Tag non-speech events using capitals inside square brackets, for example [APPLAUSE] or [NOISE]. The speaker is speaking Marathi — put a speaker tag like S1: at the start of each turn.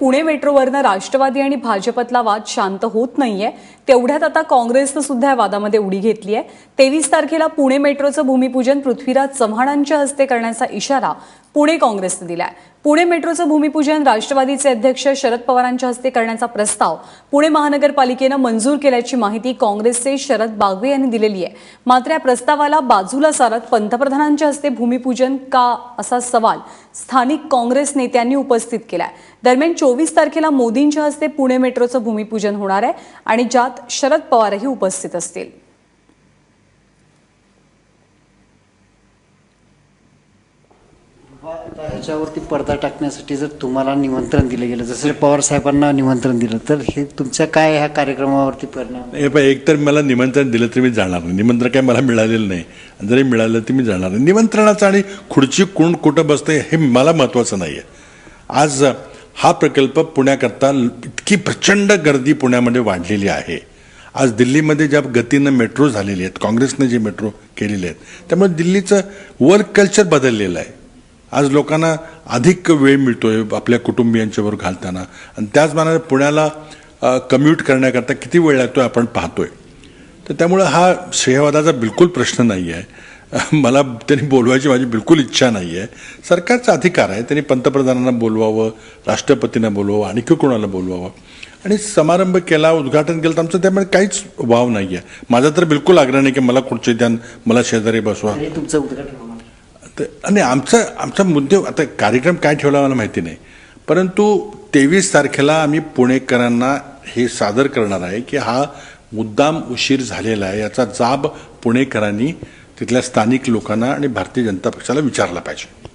S1: पुणे मेट्रोवरनं राष्ट्रवादी आणि भाजपतला वाद शांत होत नाहीये. तेवढ्यात आता काँग्रेसनं सुद्धा या वादामध्ये उडी घेतली आहे. तेवीस तारखेला पुणे मेट्रोचं भूमिपूजन पृथ्वीराज चव्हाणांच्या हस्ते करण्याचा इशारा पुणे काँग्रेसनं दिलाय. पुणे मेट्रोचं भूमिपूजन राष्ट्रवादीचे अध्यक्ष शरद पवारांच्या हस्ते करण्याचा प्रस्ताव पुणे महानगरपालिकेनं मंजूर केल्याची माहिती काँग्रेसचे शरद बागवे यांनी दिलेली आहे. मात्र या प्रस्तावाला बाजूला सारत पंतप्रधानांच्या हस्ते भूमिपूजन का असा सवाल स्थानिक काँग्रेस नेत्यांनी उपस्थित केलाय. दरम्यान चोवीस तारखेला मोदींच्या हस्ते पुणे मेट्रोचं भूमिपूजन होणार आहे आणि ज्यात शरद पवारही उपस्थित असतील.
S2: ह्याच्यावरती पडदा टाकण्यासाठी जर तुम्हाला निमंत्रण दिलं गेलं जसं पवार साहेबांना निमंत्रण दिलं तर हे तुमच्या काय ह्या कार्यक्रमावरती परिणाम?
S3: हे पण एक तर मला निमंत्रण दिलं तरी मी जाणार नाही. निमंत्रण काय मला मिळालेलं नाही. जरी मिळालं तर मी जाणार नाही. निमंत्रणाचं आणि खुर्ची कोण कुठं बसते हे मला महत्त्वाचं नाही आहे आज हा प्रकल्प पुण्याकरता इतकी प्रचंड गर्दी पुण्यामध्ये वाढलेली आहे. आज दिल्लीमध्ये ज्या गतीनं मेट्रो झालेली आहेत काँग्रेसने जे मेट्रो केलेले आहेत त्यामुळे दिल्लीचं वर्क कल्चर बदललेलं आहे. आज लोकांना अधिक वेळ मिळतोय आपल्या कुटुंबियांच्यावर घालताना. आणि त्याच मानाने पुण्याला कम्यूट करण्याकरता किती वेळ लागतो आपण पाहतोय. तर त्यामुळं हा श्रेयवादाचा बिलकुल प्रश्न नाही आहे [LAUGHS] मला त्यांनी बोलवायची माझी बिलकुल इच्छा नाही आहे सरकारचा अधिकार आहे त्यांनी पंतप्रधानांना बोलवावं राष्ट्रपतींना बोलवावं आणखी कोणाला बोलवावं. आणि समारंभ केला उद्घाटन केलं तर आमचं त्यामुळे काहीच वाव नाही आहे माझा तर बिलकुल आग्रह नाही की मला खुर्ची द्या मला शेजारी बसवा.
S2: तुमचं उद्घाटन
S3: आणि आमचा आमचा मुद्दे आता कार्यक्रम काय ठेवला मला माहिती नाही. परंतु तेवीस तारखेला आम्ही पुणेकरांना हे सादर करणार आहे की हा मुद्दाम उशीर झालेला आहे. याचा जाब पुणेकरांनी तिथल्या स्थानिक लोकांना आणि भारतीय जनता पक्षाला विचारला पाहिजे.